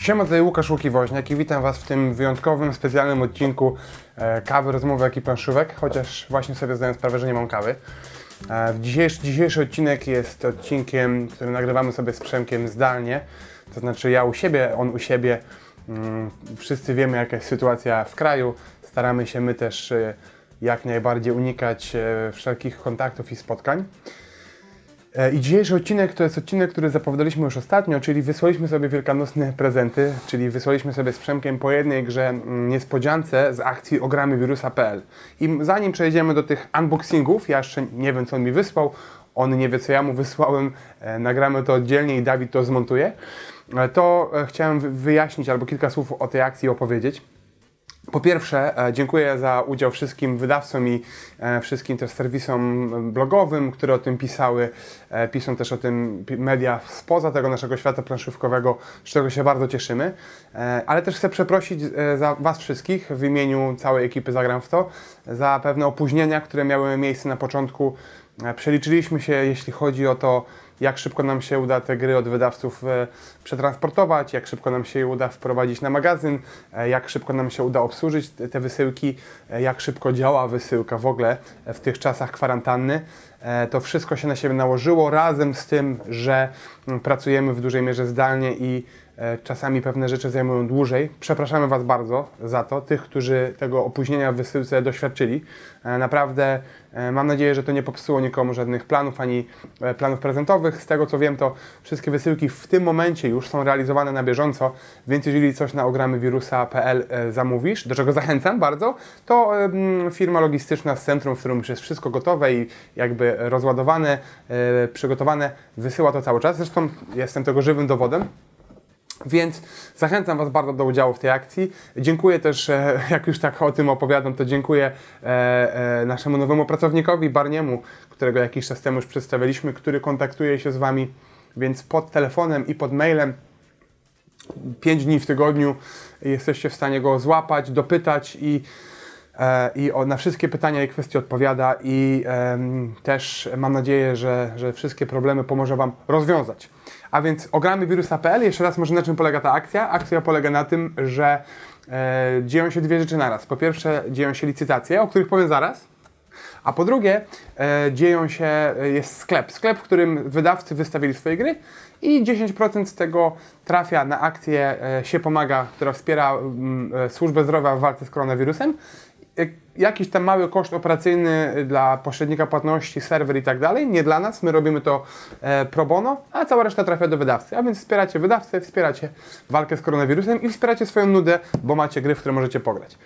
Siema, tutaj Łukasz Łuki-Woźniak i witam Was w tym wyjątkowym, specjalnym odcinku e, kawy, rozmowy ekip planszówek, chociaż właśnie sobie zdaję sprawę, że nie mam kawy. E, dzisiejszy, dzisiejszy odcinek jest odcinkiem, który nagrywamy sobie z Przemkiem zdalnie, to znaczy ja u siebie, on u siebie. Mm, wszyscy wiemy jaka jest sytuacja w kraju, staramy się my też e, jak najbardziej unikać e, wszelkich kontaktów i spotkań. E, I dzisiejszy odcinek to jest odcinek, który zapowiadaliśmy już ostatnio, czyli wysłaliśmy sobie wielkanocne prezenty, czyli wysłaliśmy sobie z Przemkiem po jednej grze mm, niespodziance z akcji ogramy wirusa.pl. I zanim przejdziemy do tych unboxingów, ja jeszcze nie wiem co on mi wysłał, on nie wie co ja mu wysłałem, e, nagramy to oddzielnie i Dawid to zmontuje, e, to chciałem wy- wyjaśnić albo kilka słów o tej akcji opowiedzieć. Po pierwsze, e, dziękuję za udział wszystkim wydawcom i e, wszystkim też serwisom blogowym, które o tym pisały. E, Piszą też o tym media spoza tego naszego świata planszówkowego, z czego się bardzo cieszymy. Ale też chcę przeprosić za Was wszystkich w imieniu całej ekipy Zagram w to, za pewne opóźnienia, które miały miejsce na początku. Przeliczyliśmy się, jeśli chodzi o to, jak szybko nam się uda te gry od wydawców e, przetransportować, jak szybko nam się uda wprowadzić na magazyn, e, jak szybko nam się uda obsłużyć te, wysyłki, e, jak szybko działa wysyłka w ogóle w tych czasach kwarantanny. E, To wszystko się na siebie nałożyło razem z tym, że mm, pracujemy w dużej mierze zdalnie i e, czasami pewne rzeczy zajmują dłużej. Przepraszamy Was bardzo za to, tych, którzy tego opóźnienia w wysyłce doświadczyli. E, Naprawdę mam nadzieję, że to nie popsuło nikomu żadnych planów ani planów prezentowych. Z tego co wiem, to wszystkie wysyłki w tym momencie już są realizowane na bieżąco, więc jeżeli coś na ogramywirusa.pl e, zamówisz, do czego zachęcam bardzo, to firma logistyczna z centrum, w którym już jest wszystko gotowe i jakby rozładowane, przygotowane, wysyła to cały czas. Zresztą jestem tego żywym dowodem. Więc zachęcam Was bardzo do udziału w tej akcji. Dziękuję też, e, jak już tak o tym opowiadam, to dziękuję e, e, naszemu nowemu pracownikowi, Barniemu, którego jakiś czas temu już przedstawialiśmy, który kontaktuje się z Wami, więc pod telefonem i pod mailem 5 dni w tygodniu jesteście w stanie go złapać, dopytać i, i o, na wszystkie pytania i kwestie odpowiada i też mam nadzieję, że, że wszystkie problemy pomoże Wam rozwiązać. A więc ogramy wirusa.pl. Jeszcze raz może na czym polega ta akcja? Akcja polega na tym, że e, dzieją się dwie rzeczy naraz. Po pierwsze dzieją się licytacje, o których powiem zaraz. A po drugie, e, dzieją się, e, jest sklep. Sklep, w którym wydawcy wystawili swoje gry i 10% z tego trafia na akcję e, się pomaga, która wspiera mm, e, służbę zdrowia w walce z koronawirusem. Jakiś tam mały koszt operacyjny dla pośrednika płatności, serwer i tak dalej. Nie dla nas, my robimy to e, pro bono, a cała reszta trafia do wydawcy. A więc wspieracie wydawcę, wspieracie walkę z koronawirusem i wspieracie swoją nudę, bo macie gry, w które możecie pograć.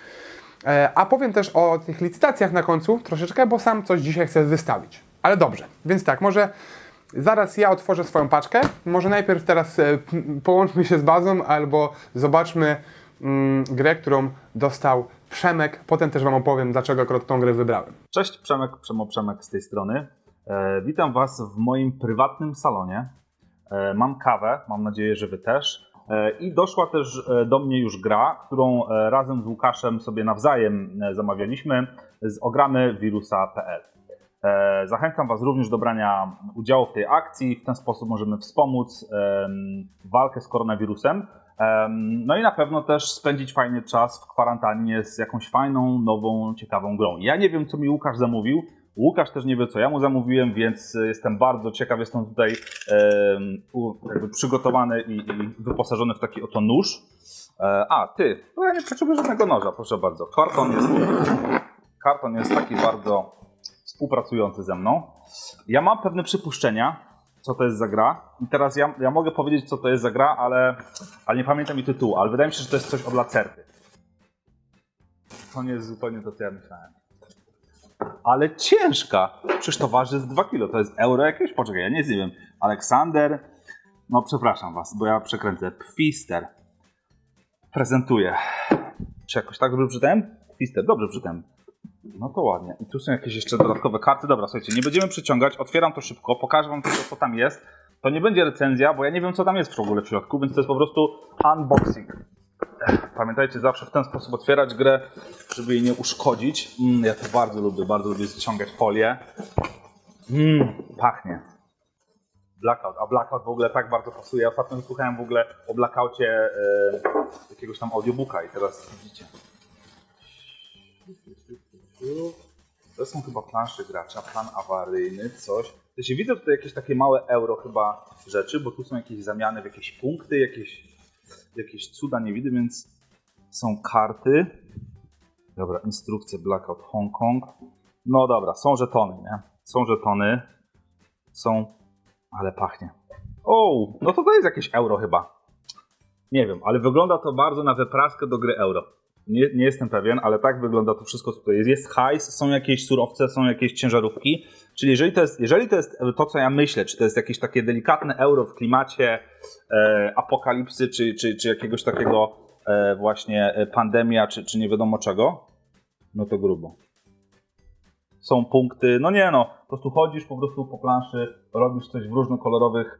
E, A powiem też o tych licytacjach na końcu troszeczkę, bo sam coś dzisiaj chcę wystawić. Ale dobrze, więc tak, może zaraz ja otworzę swoją paczkę. Może najpierw teraz e, połączmy się z bazą albo zobaczmy mm, grę, którą dostał Przemek. Potem też Wam opowiem, dlaczego akurat tą grę wybrałem. Cześć, Przemek, Przemo Przemek z tej strony. E, witam Was w moim prywatnym salonie. E, mam kawę, mam nadzieję, że Wy też. E, I doszła też e, do mnie już gra, którą e, razem z Łukaszem sobie nawzajem e, zamawialiśmy z ogramy wirusa.pl. Zachęcam Was również do brania udziału w tej akcji. W ten sposób możemy wspomóc walkę z koronawirusem. No i na pewno też spędzić fajny czas w kwarantannie z jakąś fajną, nową, ciekawą grą. Ja nie wiem, co mi Łukasz zamówił. Łukasz też nie wie, co ja mu zamówiłem, więc e, jestem bardzo ciekaw. Jestem tutaj jakby przygotowany i, wyposażony w taki oto nóż. E, A, ty, to ja nie potrzebuję żadnego noża, proszę bardzo. Karton jest, karton jest taki bardzo współpracujący ze mną. Ja mam pewne przypuszczenia, co to jest za gra. I teraz ja, ja mogę powiedzieć, co to jest za gra, ale, ale nie pamiętam jej tytułu. Ale wydaje mi się, że to jest coś od Lacerty. To nie jest zupełnie to, co ja myślałem. Ale ciężka. Przecież to waży z 2 kilo. To jest euro jakieś? Poczekaj, ja nie wiem. Aleksander. No przepraszam was, bo ja przekręcę. Pfister. Prezentuję. Czy jakoś tak dobrze czytałem? Pfister, dobrze czytałem. No to ładnie. I tu są jakieś jeszcze dodatkowe karty. Dobra, słuchajcie, nie będziemy przyciągać. Otwieram to szybko, pokażę wam tylko, co tam jest. To nie będzie recenzja, bo ja nie wiem, co tam jest w ogóle w środku, więc to jest po prostu unboxing. Pamiętajcie, zawsze w ten sposób otwierać grę, żeby jej nie uszkodzić. Mm, ja to bardzo lubię, bardzo lubię ściągać folię. Mm, pachnie. Blackout, a Blackout w ogóle tak bardzo pasuje. Ja ostatnio słuchałem w ogóle o Blackoutie e, jakiegoś tam audiobooka i teraz widzicie. To są chyba plansze gracza, plan awaryjny, coś. Się widzę tutaj jakieś takie małe euro chyba rzeczy, bo tu są jakieś zamiany w jakieś punkty, jakieś, jakieś cuda nie widzę, więc są karty. Dobra, instrukcje Blackout Hongkong. No dobra, są żetony, nie? Są żetony. Są... Ale pachnie. O, no to to jest jakieś euro chyba. Nie wiem, ale wygląda to bardzo na wypraskę do gry euro. Nie, nie jestem pewien, ale tak wygląda to wszystko, co tutaj jest. Jest hajs, są jakieś surowce, są jakieś ciężarówki. Czyli jeżeli to jest, jeżeli to, jest to, co ja myślę, czy to jest jakieś takie delikatne euro w klimacie e, apokalipsy, czy, czy, czy jakiegoś takiego e, właśnie e, pandemia, czy, czy nie wiadomo czego, no to grubo. Są punkty, no nie no, po prostu chodzisz po prostu po planszy, robisz coś w różnokolorowych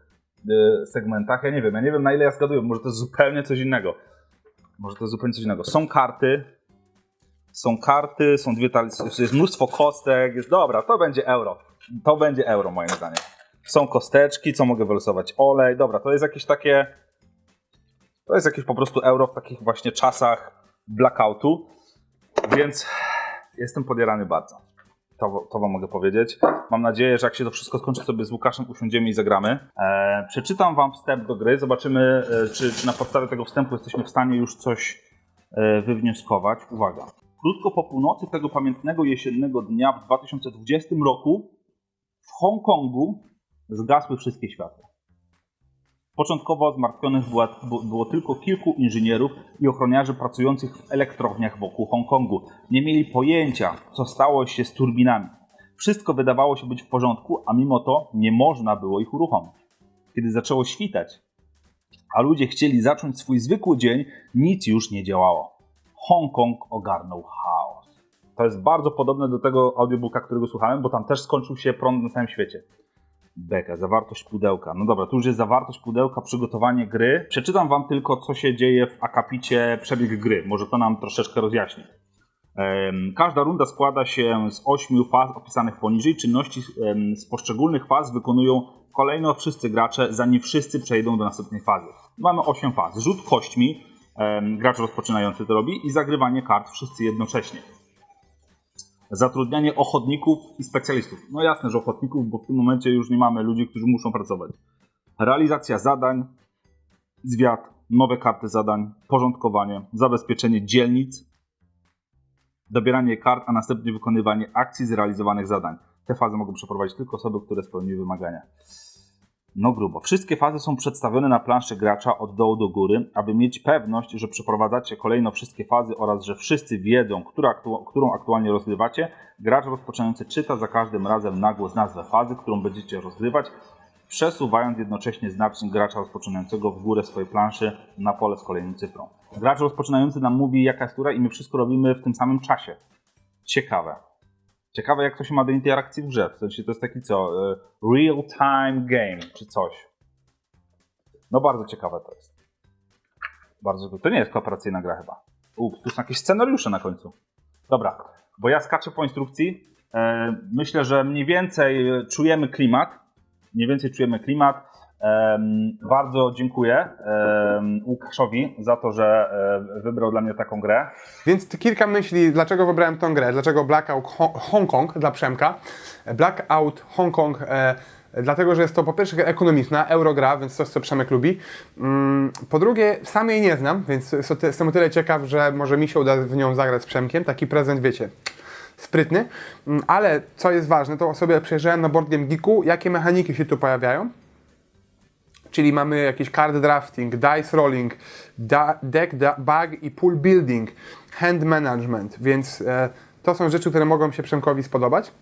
e, segmentach. Ja nie wiem, ja nie wiem na ile ja zgaduję, może to jest zupełnie coś innego. Może to jest zupełnie coś innego. Są karty, są karty, są dwie tal- jest mnóstwo kostek, jest dobra, to będzie euro. To będzie euro moim zdaniem. Są kosteczki, co mogę wylosować? Olej, dobra, to jest jakieś takie to jest jakieś po prostu euro w takich właśnie czasach blackoutu, więc jestem podjarany bardzo. To, to wam mogę powiedzieć. Mam nadzieję, że jak się to wszystko skończy, sobie z Łukaszem usiądziemy i zagramy. E, przeczytam wam wstęp do gry, zobaczymy, e, czy, na podstawie tego wstępu jesteśmy w stanie już coś e, wywnioskować. Uwaga. Krótko po północy tego pamiętnego jesiennego dnia w 2020 roku w Hongkongu zgasły wszystkie światła. Początkowo zmartwionych była, było tylko kilku inżynierów i ochroniarzy pracujących w elektrowniach wokół Hongkongu. Nie mieli pojęcia, co stało się z turbinami. Wszystko wydawało się być w porządku, a mimo to nie można było ich uruchomić. Kiedy zaczęło świtać, a ludzie chcieli zacząć swój zwykły dzień, nic już nie działało. Hongkong ogarnął chaos. To jest bardzo podobne do tego audiobooka, którego słuchałem, bo tam też skończył się prąd na całym świecie. Beka, zawartość pudełka. No dobra, tu już jest zawartość pudełka, przygotowanie gry. Przeczytam wam tylko, co się dzieje w akapicie przebieg gry. Może to nam troszeczkę rozjaśni. Każda runda składa się z ośmiu faz opisanych poniżej. Czynności z poszczególnych faz wykonują kolejno wszyscy gracze, zanim wszyscy przejdą do następnej fazy. Mamy osiem faz. Rzut kośćmi, gracz rozpoczynający to robi, i zagrywanie kart wszyscy jednocześnie. Zatrudnianie ochotników i specjalistów. No jasne, że ochotników, bo w tym momencie już nie mamy ludzi, którzy muszą pracować. Realizacja zadań, zwiat, nowe karty zadań, porządkowanie, zabezpieczenie dzielnic, dobieranie kart, a następnie wykonywanie akcji zrealizowanych zadań. Te fazy mogą przeprowadzić tylko osoby, które spełniły wymagania. No grubo. Wszystkie fazy są przedstawione na planszy gracza od dołu do góry, aby mieć pewność, że przeprowadzacie kolejno wszystkie fazy oraz że wszyscy wiedzą, która którą aktualnie rozgrywacie. Gracz rozpoczynający czyta za każdym razem na głos nazwę fazy, którą będziecie rozgrywać, przesuwając jednocześnie znacznik gracza rozpoczynającego w górę swojej planszy na pole z kolejną cyfrą. Gracz rozpoczynający nam mówi jaka jest tura i my wszystko robimy w tym samym czasie. Ciekawe. Ciekawe jak to się ma do interakcji w grze. W sensie to jest taki co? e, Real time game czy coś. No bardzo ciekawe to jest. Bardzo To nie jest kooperacyjna gra chyba. Ups, tu są jakieś scenariusze na końcu. Dobra, bo ja skaczę po instrukcji. E, myślę, że mniej więcej czujemy klimat. Mniej więcej czujemy klimat. Bardzo dziękuję Łukaszowi za to, że e, wybrał dla mnie taką grę. Więc kilka myśli, dlaczego wybrałem tą grę, dlaczego Blackout Ho- Hongkong dla Przemka. Blackout Hongkong, e, dlatego że jest to po pierwsze ekonomiczna, eurogra, więc coś, co Przemek lubi. Mm, po drugie, sam jej nie znam, więc jestem o tyle ciekaw, że może mi się uda w nią zagrać z Przemkiem. Taki prezent, wiecie, sprytny. Mm, ale co jest ważne, to sobie przejrzałem na Board Geeku, jakie mechaniki się tu pojawiają. Czyli mamy jakiś card drafting, dice rolling, da, deck da, bag i pool building, hand management, więc e, to są rzeczy, które mogą się Przemkowi spodobać.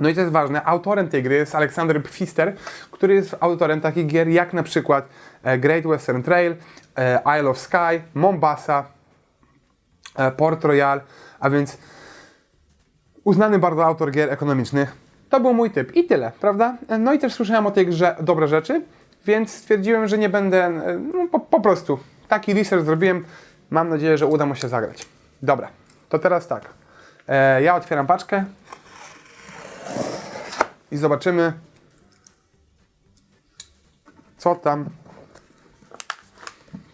No i to jest ważne, autorem tej gry jest Aleksander Pfister, który jest autorem takich gier jak na przykład e, Great Western Trail, e, Isle of Skye, Mombasa, e, Port Royal, a więc uznany bardzo autor gier ekonomicznych. To był mój typ i tyle, prawda? No i też słyszałem o tej grze dobre rzeczy, więc stwierdziłem, że nie będę, e, no po, po prostu taki research zrobiłem. Mam nadzieję, że uda mu się zagrać. Dobra, to teraz tak. E, ja otwieram paczkę i zobaczymy, co tam,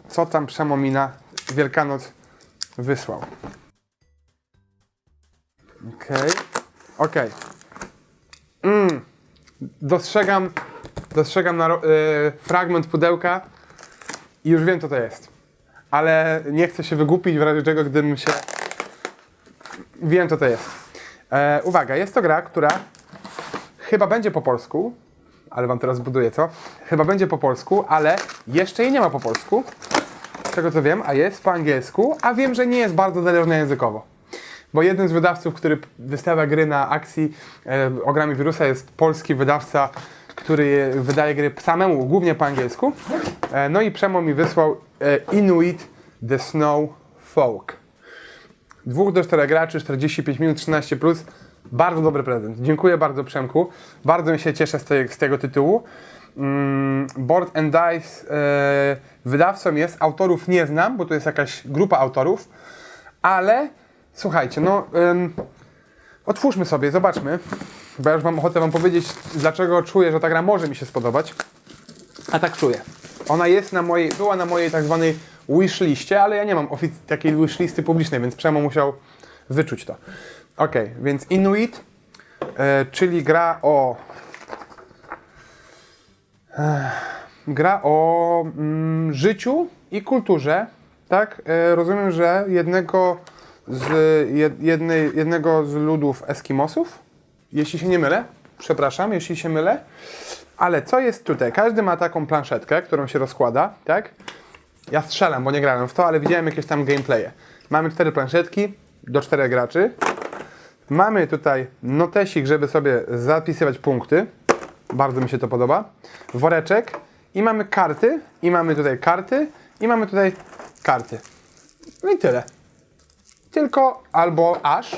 co tam Przemomina Wielkanoc wysłał. Okej, okej. Mm. Dostrzegam, dostrzegam na, y, fragment pudełka i już wiem, co to jest. Ale nie chcę się wygłupić, w razie czego, gdybym się... Wiem, co to jest. E, uwaga, jest to gra, która chyba będzie po polsku, ale wam teraz buduję, co? Chyba będzie po polsku, ale jeszcze jej nie ma po polsku, z tego co wiem, a jest po angielsku, a wiem, że nie jest bardzo zależna językowo. Bo jednym z wydawców, który wystawia gry na akcji e, o grami wirusa jest polski wydawca, który wydaje gry samemu, głównie po angielsku. E, no i Przemo mi wysłał e, Inuit The Snow Folk. Dwóch do czterech graczy, 45 minut, 13 plus. Bardzo dobry prezent. Dziękuję bardzo Przemku. Bardzo mi się cieszę z, tej, z tego tytułu. Mm, Board and Dice e, wydawcą jest, autorów nie znam, bo to jest jakaś grupa autorów, ale słuchajcie, no otwórzmy sobie, zobaczmy, bo ja już mam ochotę wam powiedzieć, dlaczego czuję, że ta gra może mi się spodobać, a tak czuję. Ona jest na mojej, była na mojej tak zwanej wishliście, ale ja nie mam takiej wishlisty publicznej, więc Przemo musiał wyczuć to. Ok, więc Inuit, e, czyli gra o gra o mm, życiu i kulturze, tak? E, rozumiem, że jednego z, jed, jednej, jednego z ludów Eskimosów, jeśli się nie mylę, przepraszam, jeśli się mylę, ale co jest tutaj? Każdy ma taką planszetkę, którą się rozkłada, tak? Ja strzelam, bo nie grałem w to, ale widziałem jakieś tam gameplaye. Mamy cztery planszetki do czterech graczy. Mamy tutaj notesik, żeby sobie zapisywać punkty. Bardzo mi się to podoba. Woreczek. I mamy karty. I mamy tutaj karty. I mamy tutaj karty. No i tyle. Tylko albo aż,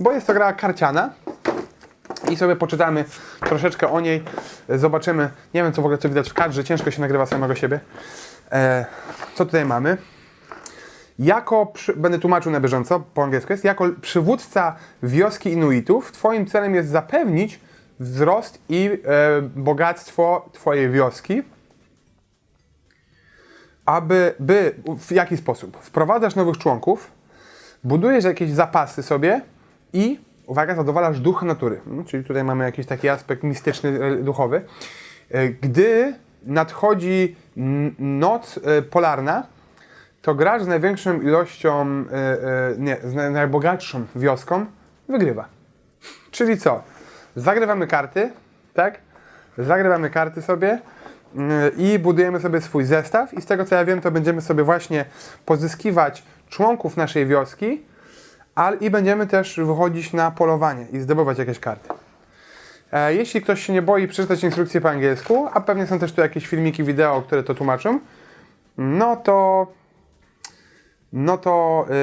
bo jest to gra karciana. I sobie poczytamy troszeczkę o niej. Zobaczymy. Nie wiem, co w ogóle co widać w kadrze. Ciężko się nagrywa samego siebie. E, co tutaj mamy? Jako, przy, będę tłumaczył na bieżąco, po angielsku jest, jako przywódca wioski Inuitów, twoim celem jest zapewnić wzrost i e, bogactwo twojej wioski, aby, by, w jaki sposób? Wprowadzasz nowych członków, budujesz jakieś zapasy sobie i, uwaga, zadowalasz duch natury. No, czyli tutaj mamy jakiś taki aspekt mistyczny, e, duchowy. E, Gdy nadchodzi noc e, polarna, to gracz z największą ilością, nie, z naj- najbogatszą wioską wygrywa. Czyli co? Zagrywamy karty, tak? Zagrywamy karty sobie yy, i budujemy sobie swój zestaw i z tego co ja wiem, to będziemy sobie właśnie pozyskiwać członków naszej wioski, ale i będziemy też wychodzić na polowanie i zdobywać jakieś karty. E, Jeśli ktoś się nie boi przeczytać instrukcję po angielsku, a pewnie są też tu jakieś filmiki wideo, które to tłumaczą, no to no to, yy,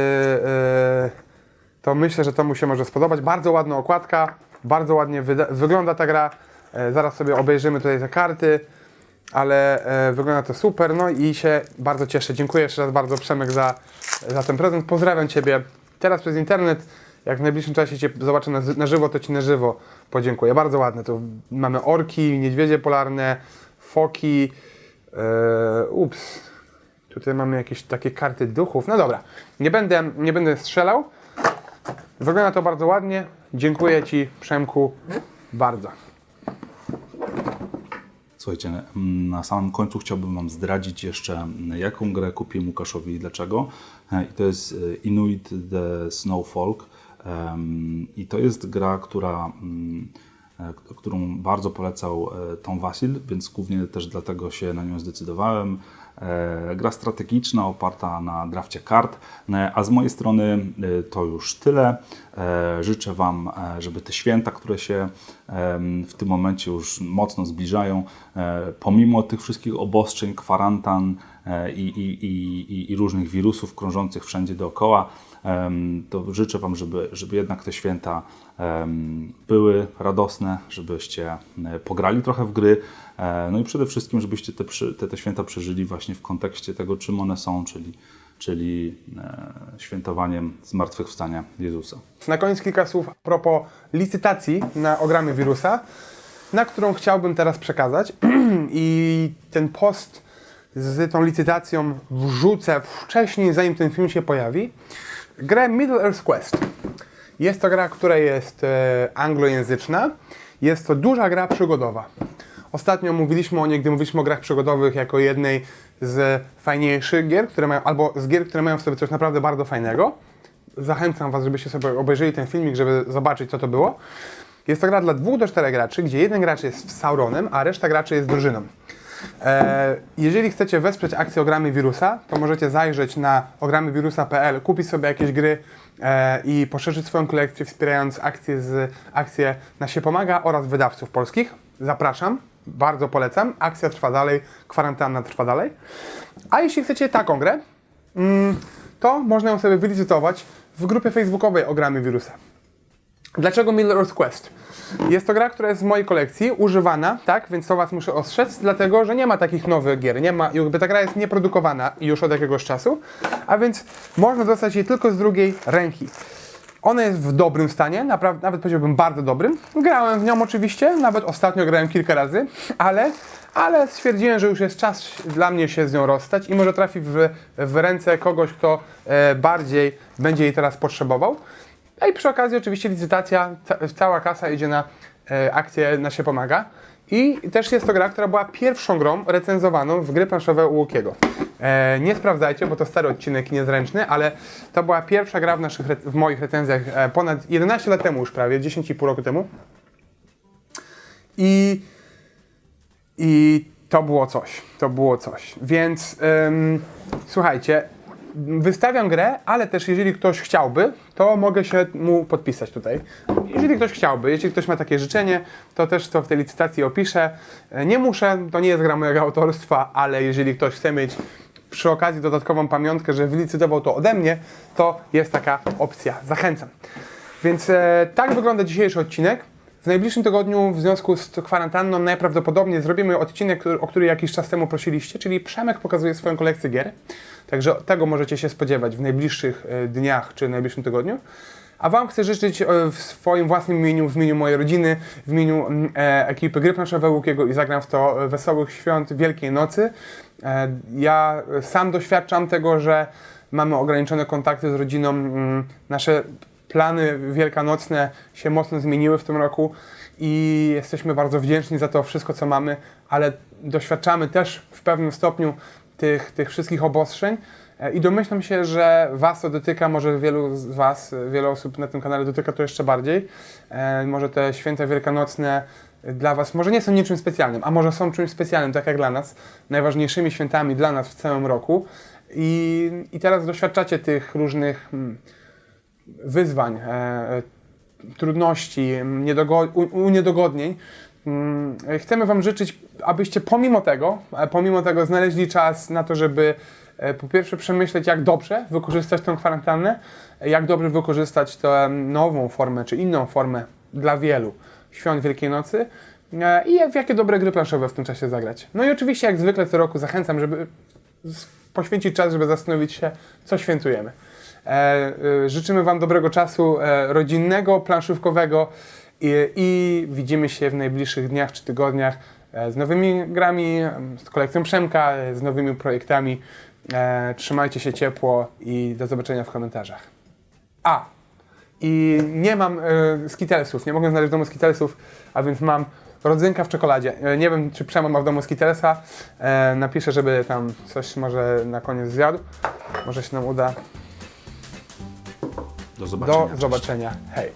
yy, to myślę, że to mu się może spodobać. Bardzo ładna okładka, bardzo ładnie wygląda ta gra. E, zaraz sobie obejrzymy tutaj te karty, ale e, wygląda to super. No i się bardzo cieszę. Dziękuję jeszcze raz bardzo Przemek za, za ten prezent. Pozdrawiam Ciebie teraz przez internet. Jak w najbliższym czasie Cię zobaczę na, na żywo, to Ci na żywo podziękuję. Bardzo ładne. Tu mamy orki, niedźwiedzie polarne, foki. E, ups, Tutaj mamy jakieś takie karty duchów. No dobra, nie będę, nie będę strzelał. Wygląda to bardzo ładnie. Dziękuję Ci, Przemku, bardzo. Słuchajcie, na samym końcu chciałbym Wam zdradzić jeszcze, jaką grę kupiłem Łukaszowi i dlaczego. E, I to jest e, Inuit the Snowfolk. I to jest gra, która, mm, e, którą bardzo polecał Tom Wasil, więc głównie też dlatego się na nią zdecydowałem. E, Gra strategiczna, oparta na drafcie kart, E, a z mojej strony e, to już tyle. Życzę Wam, żeby te święta, które się w tym momencie już mocno zbliżają, pomimo tych wszystkich obostrzeń, kwarantan i, i, i, i różnych wirusów krążących wszędzie dookoła, to życzę Wam, żeby, żeby jednak te święta były radosne, żebyście e, pograli trochę w gry, e, no i przede wszystkim, żebyście te, te, te święta przeżyli właśnie w kontekście tego, czym one są, czyli, czyli e, świętowaniem zmartwychwstania Jezusa. Na koniec kilka słów a propos licytacji na ogramy wirusa. na którą chciałbym teraz przekazać. I ten post z tą licytacją wrzucę wcześniej, zanim ten film się pojawi. Grę Middle Earth Quest. Jest to gra, która jest e, anglojęzyczna. Jest to duża gra przygodowa. Ostatnio mówiliśmy o niej, gdy mówiliśmy o grach przygodowych jako jednej z fajniejszych gier, które mają, albo z gier, które mają w sobie coś naprawdę bardzo fajnego. Zachęcam Was, żebyście sobie obejrzeli ten filmik, żeby zobaczyć, co to było. Jest to gra dla dwóch do czterech graczy, gdzie jeden gracz jest Sauronem, a reszta graczy jest drużyną. E, jeżeli chcecie wesprzeć akcję Ogramy Wirusa, to możecie zajrzeć na ogramywirusa.pl, kupić sobie jakieś gry e, i poszerzyć swoją kolekcję, wspierając akcje z akcje na się pomaga oraz wydawców polskich. Zapraszam, bardzo polecam. Akcja trwa dalej, kwarantanna trwa dalej. A jeśli chcecie taką grę, mm, to można ją sobie wylicytować w grupie facebookowej Ogramy Wirusa. Dlaczego Middle Earth Quest? Jest to gra, która jest w mojej kolekcji, używana, tak, więc to Was muszę ostrzec, dlatego że nie ma takich nowych gier, nie ma, jakby ta gra jest nieprodukowana już od jakiegoś czasu, a więc można dostać jej tylko z drugiej ręki. Ona jest w dobrym stanie, naprawdę, nawet powiedziałbym bardzo dobrym. Grałem w nią oczywiście, nawet ostatnio grałem kilka razy, ale, ale stwierdziłem, że już jest czas dla mnie się z nią rozstać i może trafi w, w ręce kogoś, kto e, bardziej będzie jej teraz potrzebował. A i przy okazji oczywiście licytacja, ca cała kasa idzie na e, akcję Na się pomaga. I też jest to gra, która była pierwszą grą recenzowaną w gry planszowe u Łukiego. E, nie sprawdzajcie, bo to stary odcinek i niezręczny, ale to była pierwsza gra w, naszych, w moich recenzjach e, ponad 11 lat temu już prawie, 10,5 roku temu. I, I to było coś, to było coś. Więc ym, słuchajcie, wystawiam grę, ale też jeżeli ktoś chciałby, to mogę się mu podpisać tutaj. Jeżeli ktoś chciałby, jeśli ktoś ma takie życzenie, to też to w tej licytacji opiszę. Nie muszę, to nie jest gra mojego autorstwa, ale jeżeli ktoś chce mieć przy okazji dodatkową pamiątkę, że wylicytował to ode mnie, to jest taka opcja. Zachęcam. Więc e, tak wygląda dzisiejszy odcinek. W najbliższym tygodniu, w związku z kwarantanną, najprawdopodobniej zrobimy odcinek, o który jakiś czas temu prosiliście, czyli Przemek pokazuje swoją kolekcję gier. Także tego możecie się spodziewać w najbliższych e, dniach czy najbliższym tygodniu. A Wam chcę życzyć e, w swoim własnym imieniu, w imieniu mojej rodziny, w imieniu e, ekipy Gry Planszowe Łukiego i zagram w to wesołych świąt Wielkiej Nocy. Ja sam doświadczam tego, że mamy ograniczone kontakty z rodziną. Nasze plany wielkanocne się mocno zmieniły w tym roku i jesteśmy bardzo wdzięczni za to wszystko, co mamy, ale doświadczamy też w pewnym stopniu tych, tych wszystkich obostrzeń e, i domyślam się, że Was to dotyka, może wielu z Was, e, wiele osób na tym kanale dotyka to jeszcze bardziej. E, Może te święta wielkanocne dla Was może nie są niczym specjalnym, a może są czymś specjalnym, tak jak dla nas, najważniejszymi świętami dla nas w całym roku. I, i teraz doświadczacie tych różnych mm, wyzwań, e, trudności, uniedogodnień. Mm, Chcemy Wam życzyć, abyście pomimo tego, e, pomimo tego znaleźli czas na to, żeby e, po pierwsze przemyśleć, jak dobrze wykorzystać tę kwarantannę, jak dobrze wykorzystać tę nową formę, czy inną formę dla wielu świąt Wielkiej Nocy i w jakie dobre gry planszowe w tym czasie zagrać. No i oczywiście, jak zwykle co roku zachęcam, żeby poświęcić czas, żeby zastanowić się, co świętujemy. E, e, życzymy Wam dobrego czasu e, rodzinnego, planszówkowego i, i widzimy się w najbliższych dniach czy tygodniach z nowymi grami, z kolekcją Przemka, z nowymi projektami. Trzymajcie się ciepło i do zobaczenia w komentarzach. A, i nie mam e, skitelsów, nie mogę znaleźć w domu skitelsów, a więc mam rodzynka w czekoladzie. Nie wiem, czy Przemo ma w domu skitelsa. E, napiszę, żeby tam coś może na koniec zjadł. Może się nam uda. Do zobaczenia. Do zobaczenia. Hej.